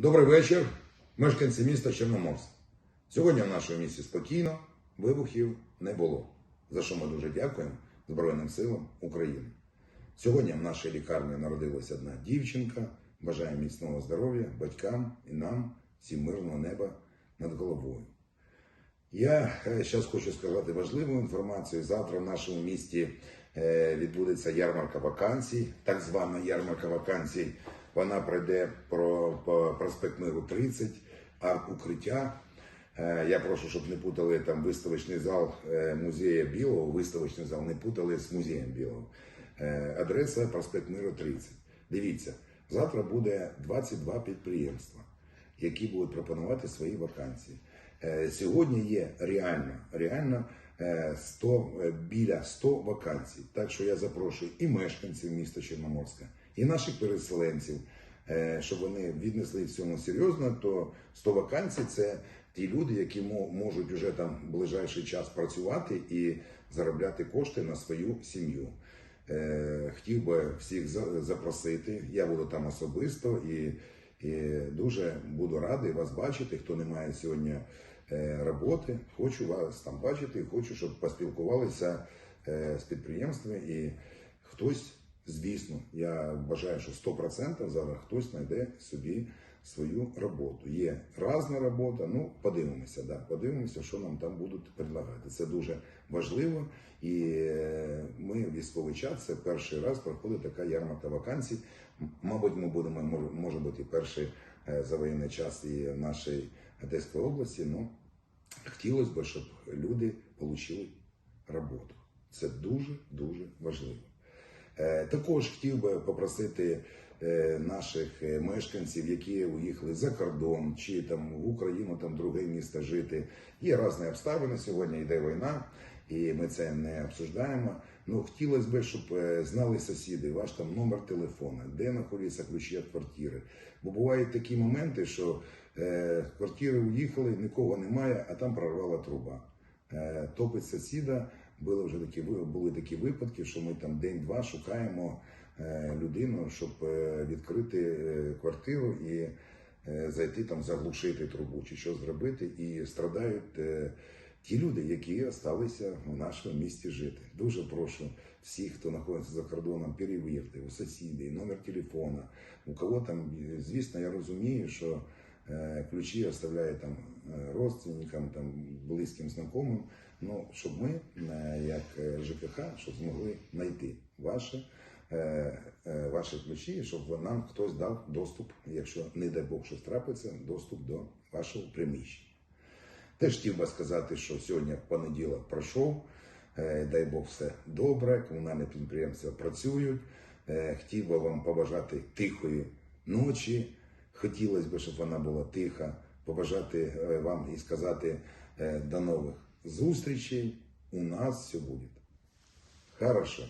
Добрий вечір, мешканці міста Чорноморськ. Сьогодні в нашому місті спокійно, вибухів не було, за що ми дуже дякуємо Збройним силам України. Сьогодні в нашій лікарні народилася одна дівчинка. Бажаю міцного здоров'я батькам і нам всім мирного неба над головою. Я зараз хочу сказати важливу інформацію. Завтра в нашому місті е, відбудеться ярмарка вакансій, так звана ярмарка вакансій. Вона пройде про, по проспект Миру 30, арт укриття. Е, Я прошу, щоб не путали там виставочний зал е, музея Білого, виставочний зал не путали з музеєм Білого. Е, Адреса проспект Миру 30. Дивіться, завтра буде 22 підприємства, які будуть пропонувати свої вакансії. Сьогодні є реально, реально е, 100, е, біля 100 вакансій. Так що я запрошую і мешканців міста Чорноморська, і наших переселенців, е, щоб вони віднесли в цьому серйозно, то 100 вакансій це ті люди, які можуть вже там ближайший час працювати і заробляти кошти на свою сім'ю. Е, Хотів би всіх за- запросити. Я буду там особисто і, і дуже буду радий вас бачити. Хто не має сьогодні е, роботи, хочу вас там бачити, хочу, щоб поспілкувалися з підприємствами і хтось, звісно, я вважаю, що 100% зараз хтось знайде собі свою роботу. Є різна робота, ну подивимося, да, подивимося, що нам там будуть предлагати. Це дуже важливо. І е, ми військовий час це перший раз проходить така ярмарка вакансій. Мабуть, ми будемо може бути перший е, за воєнний час і в нашій Одеській області. Ну хотілося б, щоб люди отримали роботу. Це дуже дуже важливо. Е, Також хотів би попросити е, наших е, мешканців, які уїхали за кордон чи там в Україну, там друге місто жити. Є різні обставини. Сьогодні йде війна, і ми це не обсуждаємо. Ну хотілося б, щоб знали сусіди, ваш там номер телефона, де знаходяться ключі від квартири. Бо бувають такі моменти, що е, квартири уїхали, нікого немає, а там прорвала труба. Е, топить сусіда. Були вже такі були такі випадки, що ми там день-два шукаємо е, людину, щоб е, відкрити е, квартиру і зайти там заглушити трубу чи що зробити. І страдають ті люди, які залишилися в нашому місті жити. Дуже прошу всіх, хто знаходиться за кордоном, перевірте у сусідів, номер телефона, у кого там, звісно, я розумію, що е, ключі оставляють там е, родственникам, там близьким знайомим. Ну, щоб ми, е, як ЖКХ, щоб змогли знайти ваші, ваші ключі, щоб нам хтось дав доступ, якщо не дай Бог щось трапиться, доступ до вашого приміщення. Теж хотів би сказати, що сьогодні понеділок пройшов. Е, Дай Бог все добре, комунальні підприємства працюють. Е, Хотів би вам побажати тихої ночі. Хотілося б, щоб вона була тиха. Побажати е, вам і сказати е, до нових зустрічей. У нас все буде. Хорошо.